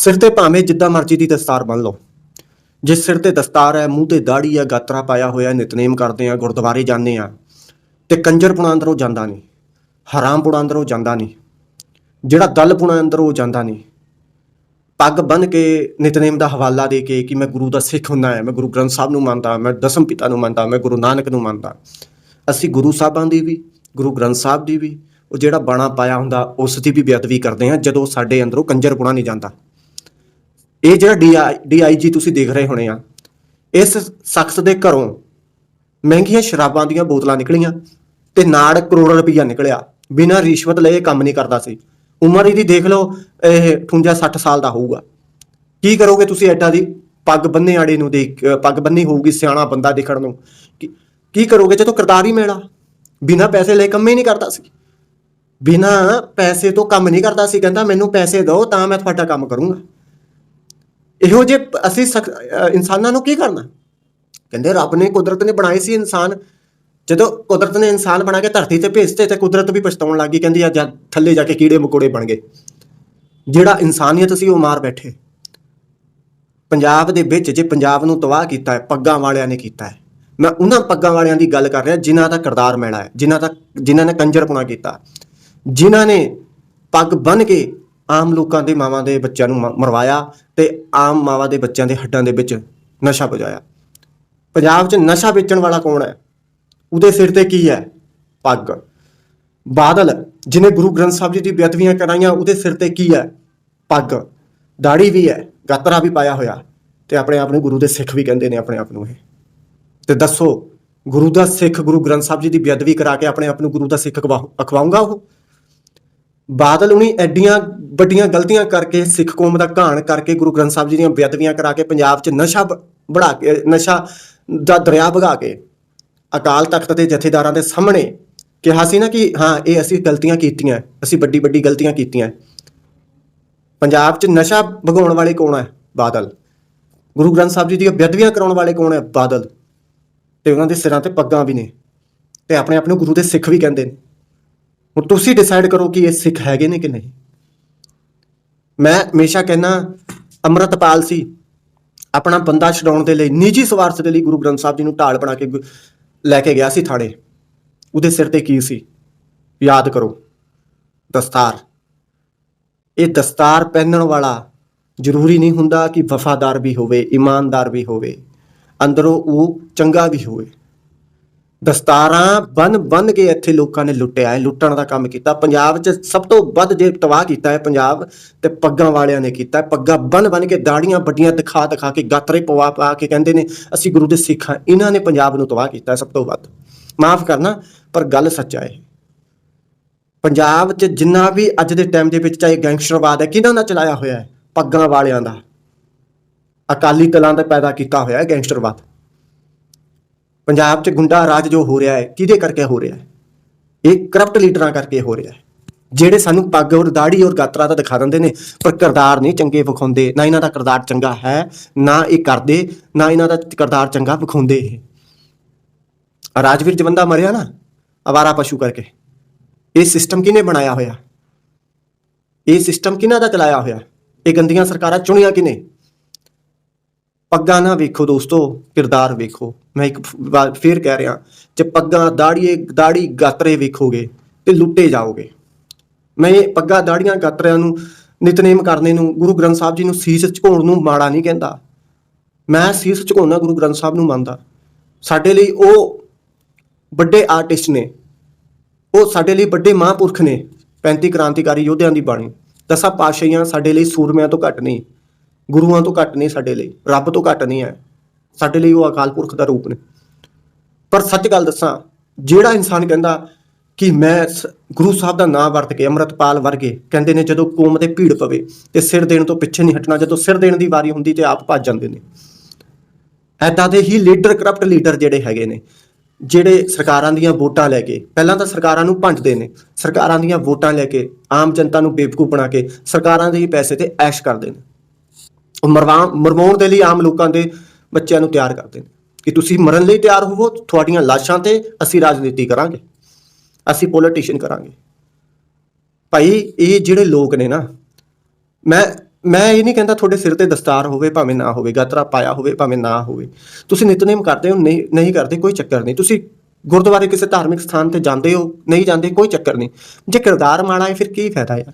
ਸਿਰ ਤੇ ਭਾਵੇਂ ਜਿੱਦਾਂ ਮਰਜ਼ੀ ਦੀ ਦਸਤਾਰ ਬੰਨ ਲਓ। ਜੇ ਸਿਰ ਤੇ ਦਸਤਾਰ ਹੈ, ਮੂੰਹ ਤੇ ਦਾੜੀ ਹੈ, ਗਾਤਰਾ ਪਾਇਆ ਹੋਇਆ, ਨਿਤਨੇਮ ਕਰਦੇ ਆ ਗੁਰਦੁਆਰੇ ਜਾਂਦੇ ਆ ਤੇ ਕੰਜਰਪੁਣਾ ਅੰਦਰੋਂ ਜਾਂਦਾ ਨਹੀਂ ਹਰਾਮਪੁਣਾ ਅੰਦਰੋਂ ਜਾਂਦਾ ਨਹੀਂ, ਜਿਹੜਾ ਦਲਪੁਣਾ ਅੰਦਰੋਂ ਜਾਂਦਾ ਨਹੀਂ। ਪੱਗ ਬੰਨ ਕੇ ਨਿਤਨੇਮ ਦਾ ਹਵਾਲਾ ਦੇ ਕੇ ਕਿ ਮੈਂ ਗੁਰੂ ਦਾ ਸਿੱਖ ਹੁੰਦਾ ਹਾਂ, ਮੈਂ ਗੁਰੂ ਗ੍ਰੰਥ ਸਾਹਿਬ ਨੂੰ ਮੰਨਦਾ ਮੈਂ ਦਸਮ ਪਿਤਾ ਨੂੰ ਮੰਨਦਾ ਮੈਂ ਗੁਰੂ ਨਾਨਕ ਨੂੰ ਮੰਨਦਾ ਅਸੀਂ ਗੁਰੂ ਸਾਹਿਬਾਂ ਦੀ ਵੀ, ਗੁਰੂ ਗ੍ਰੰਥ ਸਾਹਿਬ ਦੀ ਵੀ, ਉਹ ਜਿਹੜਾ ਬਾਣਾ ਪਾਇਆ ਹੁੰਦਾ, ਉਸ ਦੀ ਵੀ ਬੇਅਦਬੀ ਕਰਦੇ ਹਾਂ, ਜਦੋਂ ਸਾਡੇ ਅੰਦਰੋਂ ਕੰਜਰਪੁਣਾ ਨਹੀਂ ਜਾਂਦਾ। ਇਹ ਜਿਹੜਾ ਡੀਆਈਜੀ ਤੁਸੀਂ ਦੇਖ ਰਹੇ ਹੋਣੇ ਆ, ਇਸ ਸ਼ਖਸ ਦੇ ਘਰੋਂ ਮਹਿੰਗੀਆਂ ਸ਼ਰਾਬਾਂ ਦੀਆਂ ਬੋਤਲਾਂ ਨਿਕਲੀਆਂ ਤੇ ਨਾੜ ਕਰੋੜ ਰੁਪਈਆ ਨਿਕਲਿਆ। ਬਿਨਾਂ ਰਿਸ਼ਵਤ ਲਏ ਕੰਮ ਨਹੀਂ ਕਰਦਾ ਸੀ। ਉਮਰ ਇਹਦੀ ਦੇਖ ਲਓ, ਇਹ 58 60 ਸਾਲ ਦਾ ਹੋਊਗਾ। ਕੀ ਕਰੋਗੇ ਤੁਸੀਂ ਐਡਾ ਦੀ ਪੱਗ ਬੰਨੇ ਆੜੇ ਨੂੰ ਦੇਖ, ਪੱਗ ਬੰਨੀ ਹੋਊਗੀ ਸਿਆਣਾ ਬੰਦਾ ਦੇਖਣ ਨੂੰ। ਕੀ- ਕਰੋਗੇ ਜਦੋਂ ਕਰਤਾਰ ਹੀ ਮੇਲਾ? ਬਿਨਾਂ ਪੈਸੇ ਲਏ ਕੰਮ ਹੀ ਨਹੀਂ ਕਰਦਾ ਸੀ। ਬਿਨਾਂ ਪੈਸੇ ਤੋਂ ਕੰਮ ਨਹੀਂ ਕਰਦਾ ਸੀ, ਕਹਿੰਦਾ ਮੈਨੂੰ ਪੈਸੇ ਦਿਓ ਤਾਂ ਮੈਂ ਤੁਹਾਡਾ ਕੰਮ ਕਰੂੰਗਾ। ਇਹੋ ਜੇ ਅਸੀਂ ਇਨਸਾਨਾਂ ਨੂੰ ਕੀ ਕਰਨਾ? ਕਹਿੰਦੇ ਰੱਬ ਨੇ ਕੁਦਰਤ ਨੇ ਬਣਾਏ ਸੀ ਇਨਸਾਨ। ਜਦੋਂ ਕੁਦਰਤ ਨੇ ਇਨਸਾਨ ਬਣਾ ਕੇ ਧਰਤੀ ਤੇ ਭੇਜਤੇ ਤੇ ਕੁਦਰਤ ਵੀ ਪਛਤਾਉਣ ਲੱਗੀ ਕਹਿੰਦੀ ਆ ਜਾ, ਥੱਲੇ ਜਾ ਕੇ ਕੀੜੇ ਮਕੋੜੇ ਬਣ ਗਏ। ਜਿਹੜਾ ਇਨਸਾਨੀਅਤ ਸੀ ਉਹ ਮਾਰ ਬੈਠੇ। ਪੰਜਾਬ ਦੇ ਵਿੱਚ ਜੇ ਪੰਜਾਬ ਨੂੰ ਤਬਾਹ ਕੀਤਾ ਹੈ, ਪੱਗਾਂ ਵਾਲਿਆਂ ਨੇ ਕੀਤਾ ਹੈ। ਮੈਂ ਉਹਨਾਂ ਪੱਗਾਂ ਵਾਲਿਆਂ ਦੀ ਗੱਲ ਕਰ ਰਿਹਾ, ਜਿਨ੍ਹਾਂ ਦਾ ਕਿਰਦਾਰ ਮੈਲਾ ਹੈ, ਜਿਨ੍ਹਾਂ ਦਾ ਜਿਨ੍ਹਾਂ ਨੇ ਕੰਜਰਪੁਣਾ ਕੀਤਾ। ਜਿਨ੍ਹਾਂ ਨੇ ਪੱਗ ਬੰਨ ਕੇ ਆਮ ਲੋਕਾਂ ਦੇ ਮਾਵਾਂ ਦੇ ਬੱਚਿਆਂ ਨੂੰ ਮ- ਮਰਵਾਇਆ ਤੇ ਆਮ ਮਾਵਾਂ ਦੇ ਬੱਚਿਆਂ ਦੇ ਹੱਡਾਂ ਦੇ ਵਿੱਚ ਨਸ਼ਾ ਪੁਜਾਇਆ। ਪੰਜਾਬ 'ਚ ਨਸ਼ਾ ਵੇਚਣ ਵਾਲਾ ਕੌਣ ਹੈ? ਉਹਦੇ ਸਿਰ ਤੇ ਕੀ ਹੈ? ਪੱਗ। ਬਾਦਲ ਜਿਨੇ ਗੁਰੂ ਗ੍ਰੰਥ ਸਾਹਿਬ ਜੀ ਦੀ ਬੇਅਦਬੀਆਂ ਕਰਾਈਆਂ, ਉਹਦੇ ਸਿਰ ਤੇ ਕੀ ਹੈ? ਪੱਗ। ਦਾੜੀ ਵੀ ਹੈ, ਗਾਤਰਾ ਵੀ ਪਾਇਆ ਹੋਇਆ, ਤੇ ਆਪਣੇ ਆਪ ਨੂੰ ਗੁਰੂ ਦੇ ਸਿੱਖ ਵੀ ਕਹਿੰਦੇ ਨੇ ਆਪਣੇ ਆਪ ਨੂੰ ਇਹ। ਤੇ ਦੱਸੋ, ਗੁਰੂ ਦਾ ਸਿੱਖ ਗੁਰੂ ਗ੍ਰੰਥ ਸਾਹਿਬ ਜੀ ਦੀ ਬੇਅਦਬੀ ਕਰਾ ਕੇ ਆਪਣੇ ਆਪ ਨੂੰ ਗੁਰੂ ਦਾ ਸਿੱਖ ਅਖਵਾ- ਅਖਵਾਊਂਗਾ ਉਹ? ਬਾਦਲ ਉਨੀ ਐਡੀਆਂ ਵੱਡੀਆਂ ਗਲਤੀਆਂ ਕਰਕੇ ਸਿੱਖ ਕੌਮ ਦਾ ਘਾਣ ਕਰਕੇ ਗੁਰੂ ਗ੍ਰੰਥ ਸਾਹਿਬ ਜੀ ਦੀਆਂ ਬੇਅਦਬੀਆਂ ਕਰਾ ਕੇ ਪੰਜਾਬ 'ਚ ਨਸ਼ਾ ਬ- ਬੜਾ ਕੇ, ਨਸ਼ਾ ਦਾ ਦਰਿਆ ਵਗਾ ਕੇ ਅਕਾਲ ਤਖਤ ਦੇ ਜਥੇਦਾਰਾਂ ਦੇ ਸਾਹਮਣੇ ਕਿਹਾ ਸੀ ਨਾ ਕਿ ਹਾਂ, ਇਹ ਅਸੀਂ ਗਲਤੀਆਂ ਕੀਤੀਆਂ, ਅਸੀਂ ਵੱਡੀ ਵੱਡੀ ਗਲਤੀਆਂ ਕੀਤੀਆਂ। ਪੰਜਾਬ 'ਚ ਨਸ਼ਾ ਭਗਾਉਣ ਵਾਲੇ ਕੌਣ ਹੈ ਬਾਦਲ। ਗੁਰੂ ਗ੍ਰੰਥ ਸਾਹਿਬ ਜੀ ਦੀਆਂ ਬੇਅਦਬੀਆਂ ਕਰਾਉਣ ਵਾਲੇ ਕੌਣ ਹੈ ਬਾਦਲ। ਤੇ ਉਹਨਾਂ ਦੇ ਸਿਰਾਂ ਤੇ ਪੱਗਾਂ ਵੀ ਨੇ। ਤੇ ਆਪਣੇ ਆਪ ਨੂੰ ਗੁਰੂ ਦੇ ਸਿੱਖ ਵੀ ਕਹਿੰਦੇ ਨੇ। ਹੁਣ ਤੁਸੀਂ ਡਿਸਾਈਡ ਕਰੋ ਕਿ ਇਹ ਸਿੱਖ ਹੈਗੇ ਨੇ ਕਿ ਨਹੀਂ। ਮੈਂ ਹਮੇਸ਼ਾ ਕਹਿੰਦਾ, ਅੰਮ੍ਰਿਤਪਾਲ ਸੀ। ਆਪਣਾ ਬੰਦਾ ਛਡਾਉਣ ਦੇ ਲਈ, ਨਿੱਜੀ ਸਵਾਰਥ ਦੇ ਲਈ ਗੁਰੂ ਗ੍ਰੰਥ ਸਾਹਿਬ ਜੀ ਨੂੰ ਢਾਲ ਬਣਾ ਕੇ ਲੈ ਕੇ ਗਿਆ ਸੀ ਥਾਣੇ। ਉਹਦੇ ਸਿਰ ਤੇ ਕੀ ਸੀ? ਯਾਦ ਕਰੋ, ਦਸਤਾਰ। ਇਹ ਦਸਤਾਰ ਪਹਿਨਣ ਵਾਲਾ ਜ਼ਰੂਰੀ ਨਹੀਂ ਹੁੰਦਾ ਕਿ ਵਫਾਦਾਰ ਵੀ ਹੋਵੇ, ਇਮਾਨਦਾਰ ਵੀ ਹੋਵੇ। ਅੰਦਰੋਂ ਉਹ ਚੰਗਾ ਵੀ ਹੋਵੇ। ਦਸਤਾਰਾਂ ਬੰਨ ਬੰਨ ਕੇ ਇੱਥੇ ਲੋਕਾਂ ਨੇ ਲੁੱਟਿਆ ਹੈ ਲੁੱਟਣ ਦਾ ਕੰਮ ਕੀਤਾ। ਪੰਜਾਬ 'ਚ ਸਭ ਤੋਂ ਵੱਧ ਜੇ ਤਬਾਹ ਕੀਤਾ ਹੈ ਪੰਜਾਬ ਤੇ ਪੱਗਾਂ ਵਾਲਿਆਂ ਨੇ ਕੀਤਾ। ਪੱਗਾਂ ਬੰਨ ਬਨ ਕੇ ਦਾੜੀਆਂ ਵੱਡੀਆਂ ਦਿਖਾ ਦਿਖਾ ਕੇ ਗਾਤਰੇ ਪਵਾ ਪਾ ਕੇ ਕਹਿੰਦੇ ਨੇ, ਅਸੀਂ ਗੁਰੂ ਦੇ ਸਿੱਖ ਹਾਂ। ਇਹਨਾਂ ਨੇ ਪੰਜਾਬ ਨੂੰ ਤਬਾਹ ਕੀਤਾ ਸਭ ਤੋਂ ਵੱਧ। ਮਾਫ ਕਰਨਾ, ਪਰ ਗੱਲ ਸੱਚਾ ਹੈ ਪੰਜਾਬ 'ਚ ਜਿੰਨਾ ਵੀ ਅੱਜ ਦੇ ਟਾਈਮ ਦੇ ਵਿੱਚ ਚਾਹੇ ਗੈਂਗਸਟਰਵਾਦ ਹੈ, ਕਿਹਨਾਂ ਦਾ ਚਲਾਇਆ ਹੋਇਆ ਹੈ? ਪੱਗਾਂ ਵਾਲਿਆਂ ਦਾ। ਅਕਾਲੀ ਦਲਾਂ ਦਾ ਪੈਦਾ ਕੀਤਾ ਹੋਇਆ ਹੈ ਗੈਂਗਸਟਰਵਾਦ। ਪੰਜਾਬ 'ਚ ਗੁੰਡਾ ਰਾਜ ਜੋ ਹੋ ਰਿਹਾ ਹੈ, ਕਿਹਦੇ ਕਰਕੇ ਹੋ ਰਿਹਾ ਹੈ? ਇਹ ਕਰਪਟ ਲੀਡਰਾਂ ਕਰਕੇ ਹੋ ਰਿਹਾ ਹੈ। ਜਿਹੜੇ ਸਾਨੂੰ ਪੱਗ ਔਰ ਦਾੜੀ ਔਰ ਗਾਤਰਾ ਤਾਂ ਦਿਖਾ ਦਿੰਦੇ ਨੇ, ਪਰ ਕਿਰਦਾਰ ਨਹੀਂ ਚੰਗੇ ਵਿਖਾਉਂਦੇ। ਨਾ ਇਹਨਾਂ ਦਾ ਕਿਰਦਾਰ ਚੰਗਾ ਹੈ, ਨਾ ਇਹ ਕਰਦੇ, ਨਾ ਇਹਨਾਂ ਦਾ ਕਿਰਦਾਰ ਚੰਗਾ ਵਿਖਾਉਂਦੇ ਇਹ। ਰਾਜਵੀਰ ਜਵੰਦਾ ਮਰਿਆ ਨਾ ਅਵਾਰਾ ਪਸ਼ੂ ਕਰਕੇ। ਇਹ ਸਿਸਟਮ ਕਿਹਨੇ ਬਣਾਇਆ ਹੋਇਆ? ਇਹ ਸਿਸਟਮ ਕਿਹਨਾਂ ਦਾ ਚਲਾਇਆ ਹੋਇਆ? ਇਹ ਗੰਦੀਆਂ ਸਰਕਾਰਾਂ ਚੁਣੀਆਂ ਕਿਨੇ ਪੱਗਾਂ ਨਾ ਵੇਖੋ ਦੋਸਤੋ, ਕਿਰਦਾਰ ਵੇਖੋ। ਮੈਂ ਇੱਕ ਵਾਰ ਫੇਰ ਕਹਿ ਰਿਹਾ ਜੇ ਪੱਗਾਂ ਦਾੜੀਏ, ਦਾੜੀ ਗਾਤਰੇ ਵੇਖੋਗੇ ਤੇ ਲੁੱਟੇ ਜਾਓਗੇ। ਮੈਂ ਇਹ ਪੱਗਾਂ ਦਾੜੀਆਂ ਗਾਤਰਿਆਂ ਨੂੰ ਨਿਤਨੇਮ ਕਰਨੇ ਨੂੰ ਗੁਰੂ ਗ੍ਰੰਥ ਸਾਹਿਬ ਜੀ ਨੂੰ ਸੀਸ ਝੁਕਾਉਣ ਨੂੰ ਮਾੜਾ ਨਹੀਂ ਕਹਿੰਦਾ। ਮੈਂ ਸੀਸ ਝੁਕਾਉਣਾ ਗੁਰੂ ਗ੍ਰੰਥ ਸਾਹਿਬ ਨੂੰ ਮੰਨਦਾ। ਸਾਡੇ ਲਈ ਉਹ ਵੱਡੇ ਆਰਟਿਸਟ ਨੇ। ਉਹ ਸਾਡੇ ਲਈ ਵੱਡੇ ਮਹਾਂਪੁਰਖ ਨੇ। 35 ਕ੍ਰਾਂਤੀਕਾਰੀ ਯੋਧਿਆਂ ਦੀ ਬਾਣੀ। ਦਸਾਂ ਪਾਤਸ਼ਾਹੀਆਂ ਸਾਡੇ ਲਈ ਸੂਰਮਿਆਂ ਤੋਂ ਘੱਟ ਨਹੀਂ। ਗੁਰੂਆਂ ਤੋਂ ਘੱਟ ਨਹੀਂ ਸਾਡੇ ਲਈ। ਰੱਬ ਤੋਂ ਘੱਟ ਨਹੀਂ ਹੈ। ਸਾਡੇ ਲਈ ਉਹ ਅਕਾਲ ਪੁਰਖ ਦਾ ਰੂਪ ਨੇ। ਪਰ ਸੱਚ ਗੱਲ ਦੱਸਾਂ, ਜਿਹੜਾ ਇਨਸਾਨ ਕਹਿੰਦਾ ਕਿ ਮੈਂ ਗੁਰੂ ਸਾਹਿਬ ਦਾ ਨਾਮ ਵਰਤ ਕੇ ਅੰਮ੍ਰਿਤਪਾਲ ਵਰਗੇ ਕਹਿੰਦੇ ਨੇ ਜਦੋਂ ਕੌਮ ਤੇ ਭੀੜ ਪਵੇ ਤੇ ਸਿਰ ਦੇਣ ਤੋਂ ਪਿੱਛੇ ਨਹੀਂ ਹਟਣਾ, ਜਦੋਂ ਸਿਰ ਦੇਣ ਦੀ ਵਾਰੀ ਹੁੰਦੀ ਤੇ ਆਪ ਭੱਜ ਜਾਂਦੇ ਨੇ। ਐਦਾਂ ਦੇ ਹੀ ਲੀਡਰ, ਕਰਪਟ ਲੀਡਰ ਜਿਹੜੇ ਹੈਗੇ ਨੇ, ਜਿਹੜੇ ਸਰਕਾਰਾਂ ਦੀਆਂ ਵੋਟਾਂ ਲੈ ਕੇ, ਪਹਿਲਾਂ ਤਾਂ ਸਰਕਾਰਾਂ ਨੂੰ ਭੰਡਦੇ ਨੇ, ਸਰਕਾਰਾਂ ਦੀਆਂ ਵੋਟਾਂ ਲੈ ਕੇ, ਆਮ ਜਨਤਾ ਨੂੰ ਬੇਵਕੂਫ ਬਣਾ ਕੇ ਸਰਕਾਰਾਂ ਦੇ ਹੀ ਪੈਸੇ ਤੇ ਐਸ਼ ਕਰਦੇ ਨੇ। ਉਹ ਮਰਵਾ ਮਰਵਾਉਣ ਦੇ ਲਈ ਆਮ ਲੋਕਾਂ ਦੇ ਬੱਚਿਆਂ ਨੂੰ ਤਿਆਰ ਕਰਦੇ ਨੇ ਕਿ ਤੁਸੀਂ ਮਰਨ ਲਈ ਤਿਆਰ ਹੋਵੋ, ਤੁਹਾਡੀਆਂ ਲਾਸ਼ਾਂ ਤੇ ਅਸੀਂ ਰਾਜਨੀਤੀ ਕਰਾਂਗੇ, ਅਸੀਂ ਪੋਲੀਟੀਸ਼ੀਅਨ ਕਰਾਂਗੇ। ਭਾਈ, ਇਹ ਜਿਹੜੇ ਲੋਕ ਨੇ ਨਾ, ਮੈਂ ਮੈਂ ਇਹ ਨਹੀਂ ਕਹਿੰਦਾ ਤੁਹਾਡੇ ਸਿਰ ਤੇ ਦਸਤਾਰ ਹੋਵੇ, ਭਾਵੇਂ ਨਾ ਹੋਵੇ, ਗਾਤਰਾ ਪਾਇਆ ਹੋਵੇ, ਭਾਵੇਂ ਨਾ ਹੋਵੇ। ਤੁਸੀਂ ਨਿਤਨੇਮ ਕਰਦੇ ਹੋ, ਨਹੀਂ ਨਹੀਂ ਕਰਦੇ, ਕੋਈ ਚੱਕਰ ਨਹੀਂ। ਤੁਸੀਂ ਗੁਰਦੁਆਰੇ ਕਿਸੇ ਧਾਰਮਿਕ ਸਥਾਨ ਤੇ ਜਾਂਦੇ ਹੋ, ਨਹੀਂ ਜਾਂਦੇ, ਕੋਈ ਚੱਕਰ ਨਹੀਂ। ਜੇ ਕਿਰਦਾਰ ਮਾੜਾ ਹੈ, ਫਿਰ ਕੀ ਫਾਇਦਾ ਯਾਰ?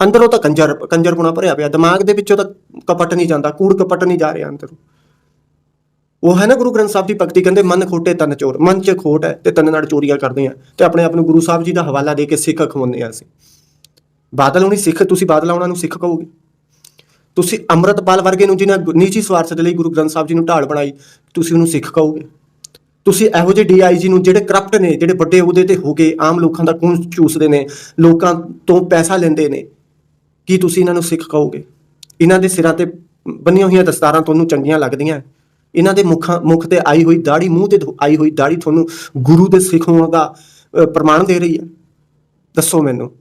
ਅੰਦਰੋਂ ਤਾਂ ਕੰਜਰ ਕੰਜਰਪੁਣਾ ਭਰਿਆ ਪਿਆ, ਦਿਮਾਗ ਦੇ ਵਿੱਚੋਂ ਤਾਂ ਕਪਟ ਨਹੀਂ ਜਾਂਦਾ, ਕੂੜ ਕਪਟ ਨਹੀਂ ਜਾ ਰਿਹਾ ਅੰਦਰੋਂ। ਉਹ ਹੈ ਨਾ ਗੁਰੂ ਗ੍ਰੰਥ ਸਾਹਿਬ ਦੀ ਭਗਤੀ ਕਹਿੰਦੇ, ਮਨ ਖੋਟੇ ਤਨ ਚੋਰ। ਮਨ 'ਚ ਖੋਟ ਹੈ ਤੇ ਤਨ ਨਾਲ ਚੋਰੀਆਂ ਕਰਦੇ ਆ ਤੇ ਆਪਣੇ ਆਪ ਨੂੰ ਗੁਰੂ ਸਾਹਿਬ ਜੀ ਦਾ ਹਵਾਲਾ ਦੇ ਕੇ ਸਿੱਖ ਖਵਾਉਂਦੇ ਆ ਅਸੀਂ। ਬਾਦਲ ਹੁਣੀ ਸਿੱਖ, ਤੁਸੀਂ ਬਾਦਲ ਉਹਨਾਂ ਨੂੰ ਸਿੱਖ ਕਹੋਗੇ? ਤੁਸੀਂ ਅੰਮ੍ਰਿਤਪਾਲ ਵਰਗੇ ਨੂੰ ਜਿਹਨਾਂ ਨਿੱਜੀ ਸਵਾਰਥ ਦੇ ਲਈ ਗੁਰੂ ਗ੍ਰੰਥ ਸਾਹਿਬ ਜੀ ਨੂੰ ਢਾਲ ਬਣਾਈ, ਤੁਸੀਂ ਉਹਨੂੰ ਸਿੱਖ ਕਹੋਗੇ? ਤੁਸੀਂ ਇਹੋ ਜਿਹੇ ਡੀਆਈਜੀ ਨੂੰ ਜਿਹੜੇ ਕਰਪਟ ਨੇ, ਜਿਹੜੇ ਵੱਡੇ ਉਹਦੇ ਤੇ ਹੋ ਕੇ ਆਮ ਲੋਕਾਂ ਦਾ ਖੂਨ ਚੂਸਦੇ ਨੇ, ਲੋਕਾਂ ਤੋਂ ਪੈਸਾ ਲੈਂਦੇ ਨੇ, ਕੀ ਤੁਸੀਂ ਇਹਨਾਂ ਨੂੰ ਸਿੱਖ ਕਹੋਗੇ? ਇਹਨਾਂ ਦੇ ਸਿਰਾਂ ਤੇ ਬੰਨੀਆਂ ਹੋਈਆਂ ਦਸਤਾਰਾਂ ਤੁਹਾਨੂੰ ਚੰਗੀਆਂ ਲੱਗਦੀਆਂ। ਇਹਨਾਂ ਦੇ ਮੁੱਖਾਂ, ਮੁੱਖ ਤੇ ਆਈ ਹੋਈ ਦਾੜੀ ਮੂੰਹ ਤੇ ਆਈ ਹੋਈ ਦਾੜੀ ਤੁਹਾਨੂੰ ਗੁਰੂ ਦੇ ਸਿੱਖ ਹੋਣ ਦਾ ਪ੍ਰਮਾਣ ਦੇ ਰਹੀ ਹੈ। ਦੱਸੋ ਮੈਨੂੰ।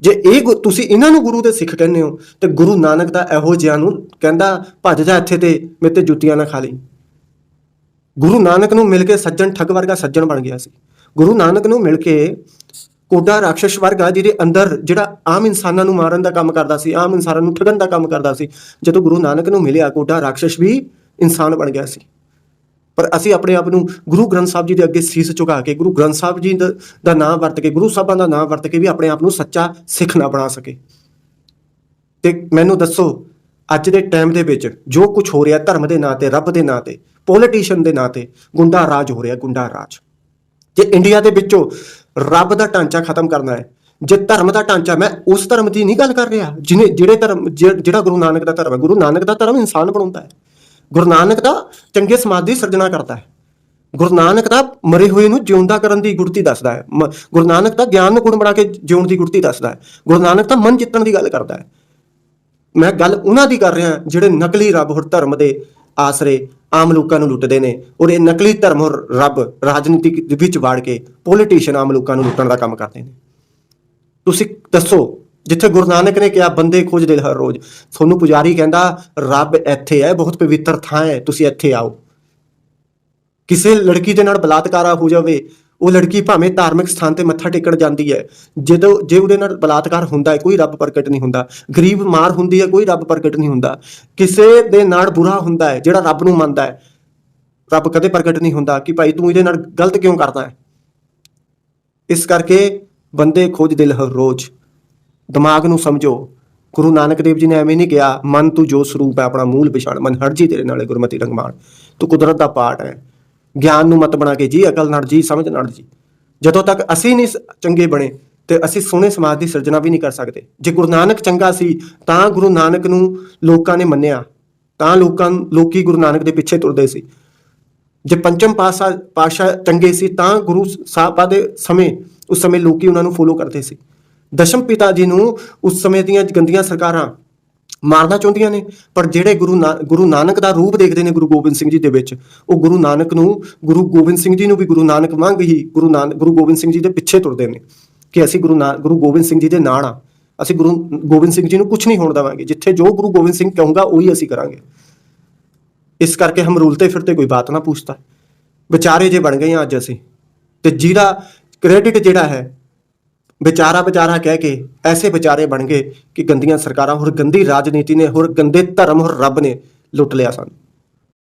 ਜੇ ਇਹ ਗੁ- ਤੁਸੀਂ ਇਹਨਾਂ ਨੂੰ ਗੁਰੂ ਦੇ ਸਿੱਖ ਕਹਿੰਦੇ ਹੋ, ਤੇ ਗੁਰੂ ਨਾਨਕ ਦਾ ਇਹੋ ਜਿਹਾ ਨੂੰ ਕਹਿੰਦਾ, ਭੱਜ ਜਾ ਇੱਥੇ ਤੇ, ਮੇਰੇ ਤੇ ਜੁੱਤੀਆਂ ਨਾ ਖਾ ਲਈ। ਗੁਰੂ ਨਾਨਕ ਨੂੰ ਮਿਲ ਕੇ ਸੱਜਣ ਠੱਗ ਵਰਗਾ ਸੱਜਣ ਬਣ ਗਿਆ ਸੀ। ਗੁਰੂ ਨਾਨਕ ਨੂੰ ਮਿਲ ਕੇ ਕੋਡਾ ਰਾਖਸ਼ ਵਰਗਾ, ਜਿਹਦੇ ਅੰਦਰ ਜਿਹੜਾ ਆਮ ਇਨਸਾਨਾਂ ਨੂੰ ਮਾਰਨ ਦਾ ਕੰਮ ਕਰਦਾ ਸੀ, ਆਮ ਇਨਸਾਨਾਂ ਨੂੰ ਠੱਗਣ ਦਾ ਕੰਮ ਕਰਦਾ ਸੀ, ਜਦੋਂ ਗੁਰੂ ਨਾਨਕ ਨੂੰ ਮਿਲਿਆ, ਕੋਡਾ ਰਾਖਸ਼ ਵੀ ਇਨਸਾਨ ਬਣ ਗਿਆ ਸੀ। ਪਰ ਅਸੀਂ ਆਪਣੇ ਆਪ ਨੂੰ ਗੁਰੂ ਗ੍ਰੰਥ ਸਾਹਿਬ ਜੀ ਦੇ ਅੱਗੇ ਸੀਸ ਝੁਕਾ ਕੇ, ਗੁਰੂ ਗ੍ਰੰਥ ਸਾਹਿਬ ਜੀ ਦਾ- ਦਾ ਨਾਮ ਵਰਤ ਕੇ, ਗੁਰੂ ਸਾਹਿਬਾਂ ਦਾ ਨਾਮ ਵਰਤ ਕੇ ਵੀ ਆਪਣੇ ਆਪ ਨੂੰ ਸੱਚਾ ਸਿੱਖ ਨਾ ਬਣਾ ਸਕੇ। ਤੇ ਮੈਨੂੰ ਦੱਸੋ, ਅੱਜ ਦੇ ਟਾਈਮ ਦੇ ਵਿੱਚ ਜੋ ਕੁਝ ਹੋ ਰਿਹਾ ਧਰਮ ਦੇ ਨਾਂ ਤੇ, ਰੱਬ ਦੇ ਨਾਂ ਤੇ ਪੋਲੀਟੀਸ਼ੀਅਨ ਦੇ ਨਾਂ ਤੇ, ਗੁੰਡਾ ਰਾਜ ਹੋ ਰਿਹਾ, ਗੁੰਡਾ ਰਾਜ। ਜੇ ਇੰਡੀਆ ਦੇ ਵਿੱਚੋਂ ਰੱਬ ਦਾ ਢਾਂਚਾ ਖਤਮ ਕਰਨਾ ਹੈ, ਜੇ ਧਰਮ ਦਾ ਢਾਂਚਾ, ਮੈਂ ਉਸ ਧਰਮ ਦੀ ਨਹੀਂ ਗੱਲ ਕਰ ਰਿਹਾ ਜਿਹਨੇ ਜਿਹੜੇ ਧਰਮ ਜਿ- ਜਿਹੜਾ ਗੁਰੂ ਨਾਨਕ ਦਾ ਧਰਮ ਹੈ, ਗੁਰੂ ਨਾਨਕ ਦਾ ਧਰਮ ਇਨਸਾਨ ਬਣਾਉਂਦਾ ਹੈ। ਗੁਰੂ ਨਾਨਕ ਦਾ ਚੰਗੇ ਸਮਾਜ ਦੀ ਸਿਰਜਣਾ ਕਰਦਾ ਹੈ। ਗੁਰੂ ਨਾਨਕ ਦਾ ਮਰੇ ਹੋਏ ਨੂੰ ਜਿਉਂਦਾ ਕਰਨ ਦੀ ਗੁਰਤੀ ਦੱਸਦਾ ਹੈ। ਮ- ਗੁਰੂ ਨਾਨਕ ਦਾ ਗਿਆਨ ਨੂੰ ਗੁਣ ਬਣਾ ਕੇ ਜਿਉਣ ਦੀ ਗੁਰਤੀ ਦੱਸਦਾ ਹੈ। ਗੁਰੂ ਨਾਨਕ ਤਾਂ ਮਨ ਜਿੱਤਣ ਦੀ ਗੱਲ ਕਰਦਾ ਹੈ। ਮੈਂ ਗੱਲ ਉਹਨਾਂ ਦੀ ਕਰ ਰਿਹਾ ਜਿਹੜੇ ਨਕਲੀ ਰੱਬ ਹੋਰ ਧਰਮ ਦੇ ਆਸਰੇ ਆਮ ਲੋਕਾਂ ਨੂੰ ਲੁੱਟਦੇ ਨੇ ਔਰ ਇਹ ਨਕਲੀ ਧਰਮ ਔਰ ਰੱਬ ਰਾਜਨੀਤੀ ਵਿੱਚ ਵਾੜ ਕੇ ਪੋਲੀਟੀਸ਼ੀਅਨ ਆਮ ਲੋਕਾਂ ਨੂੰ ਲੁੱਟਣ ਦਾ ਕੰਮ ਕਰਦੇ ਨੇ। ਤੁਸੀਂ ਦੱਸੋ ਜਿੱਥੇ ਗੁਰੂ ਨਾਨਕ ਨੇ ਕਿਹਾ, ਬੰਦੇ ਖੋਜਦੇ ਹਰ ਰੋਜ਼। ਤੁਹਾਨੂੰ ਪੁਜਾਰੀ ਕਹਿੰਦਾ, ਰੱਬ ਇੱਥੇ ਹੈ, ਬਹੁਤ ਪਵਿੱਤਰ ਥਾਂ ਹੈ, ਤੁਸੀਂ ਇੱਥੇ ਆਓ। ਕਿਸੇ ਲੜਕੀ ਦੇ ਨਾਲ ਬਲਾਤਕਾਰ ਹੋ ਜਾਵੇ, ਉਹ ਲੜਕੀ ਭਾਵੇਂ ਧਾਰਮਿਕ ਸਥਾਨ ਤੇ ਮੱਥਾ ਟੇਕਣ ਜਾਂਦੀ ਹੈ, ਜਦੋਂ, ਜੇ ਉਹਦੇ ਨਾਲ ਬਲਾਤਕਾਰ ਹੁੰਦਾ ਹੈ, ਕੋਈ ਰੱਬ ਪ੍ਰਗਟ ਨਹੀਂ ਹੁੰਦਾ। ਗਰੀਬ ਮਾਰ ਹੁੰਦੀ ਹੈ, ਕੋਈ ਰੱਬ ਪ੍ਰਗਟ ਨਹੀਂ ਹੁੰਦਾ। ਕਿਸੇ ਦੇ ਨਾਲ ਬੁਰਾ ਹੁੰਦਾ ਹੈ, ਜਿਹੜਾ ਰੱਬ ਨੂੰ ਮੰਨਦਾ ਹੈ, ਰੱਬ ਕਦੇ ਪ੍ਰਗਟ ਨਹੀਂ ਹੁੰਦਾ ਕਿ ਭਾਈ ਤੂੰ ਇਹਦੇ ਨਾਲ ਗਲਤ ਕਿਉਂ ਕਰਦਾ ਹੈ? ਇਸ ਕਰਕੇ ਬੰਦੇ ਖੋਜ ਦਿਲ ਹਰ ਰੋਜ਼। ਦਿਮਾਗ ਨੂੰ ਸਮਝੋ। ਗੁਰੂ ਨਾਨਕ ਦੇਵ ਜੀ ਨੇ ਐਵੇਂ ਨਹੀਂ ਕਿਹਾ, ਮਨ ਤੂੰ ਜੋ ਸਰੂਪ ਹੈ, ਆਪਣਾ ਮੂਲ ਪਛਾਣ। ਮਨ ਹਟ ਜੀ ਤੇਰੇ ਨਾਲੇ ਗੁਰਮਤੀ ਰੰਗਮਾਨ। ਤੂੰ ਕੁਦਰਤ ਦਾ ਪਾਠ ਹੈ। ਗਿਆਨ ਨੂੰ ਮਤ ਬਣਾ ਕੇ ਜੀ, ਅਕਲ ਨਾਲ ਜੀ, ਸਮਝ ਨਾਲ ਜੀ। ਜਦੋਂ ਤੱਕ ਅਸੀਂ ਨਹੀਂ ਸ- ਚੰਗੇ ਬਣੇ ਤੇ ਅਸੀਂ ਸੋਹਣੇ ਸਮਾਜ ਦੀ ਸਿਰਜਣਾ ਵੀ ਨਹੀਂ ਕਰ ਸਕਦੇ। ਜੇ ਗੁਰੂ ਨਾਨਕ ਚੰਗਾ ਸੀ, ਤਾਂ ਗੁਰੂ ਨਾਨਕ ਨੂੰ ਲੋਕਾਂ ਨੇ ਮੰਨਿਆ। ਤਾਂ ਲੋਕਾਂ ਲੋਕੀ ਗੁਰੂ ਨਾਨਕ ਦੇ ਪਿੱਛੇ ਤੁਰਦੇ ਸੀ। ਜੇ ਪੰਚਮ ਪਾਸਾ, ਪਾਸ਼ਾ ਚੰਗੇ ਸੀ, ਤਾਂ ਗੁਰੂ ਸਾਹਿਬਾਂ ਦੇ ਸਮੇਂ, ਉਸ ਸਮੇਂ ਲੋਕੀ ਉਹਨਾਂ ਨੂੰ ਫੋਲੋ ਕਰਦੇ ਸੀ। ਦਸ਼ਮ ਪਿਤਾ ਜੀ ਨੂੰ ਉਸ ਸਮੇਂ ਦੀਆਂ ਗੰਦੀਆਂ ਸਰਕਾਰਾਂ ਮਾਰਨਾ ਚਾਹੁੰਦੀਆਂ ਨੇ, ਪਰ ਜਿਹੜੇ ਗੁਰੂ ਨਾ- ਗੁਰੂ ਨਾਨਕ ਦਾ ਰੂਪ ਦੇਖਦੇ ਨੇ ਗੁਰੂ ਗੋਬਿੰਦ ਸਿੰਘ ਜੀ ਦੇ ਵਿੱਚ, ਉਹ ਗੁਰੂ ਨਾਨਕ ਨੂੰ, ਗੁਰੂ ਗੋਬਿੰਦ ਸਿੰਘ ਜੀ ਨੂੰ ਵੀ ਗੁਰੂ ਨਾਨਕ ਵਾਂਗ ਹੀ ਗੁਰੂ ਨਾਨਕ ਗੁਰੂ ਗੋਬਿੰਦ ਸਿੰਘ ਜੀ ਦੇ ਪਿੱਛੇ ਤੁਰਦੇ ਨੇ ਕਿ ਅਸੀਂ ਗੁਰੂ ਨਾ- ਗੁਰੂ ਗੋਬਿੰਦ ਸਿੰਘ ਜੀ ਦੇ ਨਾਲ ਆ ਅਸੀਂ ਗੁਰੂ ਗੋਬਿੰਦ ਸਿੰਘ ਜੀ ਨੂੰ ਕੁਝ ਨਹੀਂ ਹੋਣ ਦੇਵਾਂਗੇ। ਜਿੱਥੇ ਜੋ ਗੁਰੂ ਗੋਬਿੰਦ ਸਿੰਘ ਕਹੂੰਗਾ, ਉਹੀ ਅਸੀਂ ਕਰਾਂਗੇ। ਇਸ ਕਰਕੇ ਹਮ ਰੁਲਤੇ ਫਿਰਤੇ ਕੋਈ ਬਾਤ ਨਾ ਪੁੱਛਤਾ ਵਿਚਾਰੇ ਜੇ ਬਣ ਗਏ ਆ ਅੱਜ ਅਸੀਂ, ਤੇ ਜਿਹਦਾ ਕ੍ਰੈਡਿਟ ਜਿਹੜਾ ਹੈ ਵਿਚਾਰਾ ਵਿਚਾਰਾ ਕਹਿ ਕੇ ਐਸੇ ਵਿਚਾਰੇ ਬਣ ਗਏ ਕਿ ਗੰਦੀਆਂ ਸਰਕਾਰਾਂ ਹੋਰ ਗੰਦੀ ਰਾਜਨੀਤੀ ਨੇ, ਹੋਰ ਗੰਦੇ ਧਰਮ, ਹੋਰ ਰੱਬ ਨੇ ਲੁੱਟ ਲਿਆ ਸਾਨੂੰ।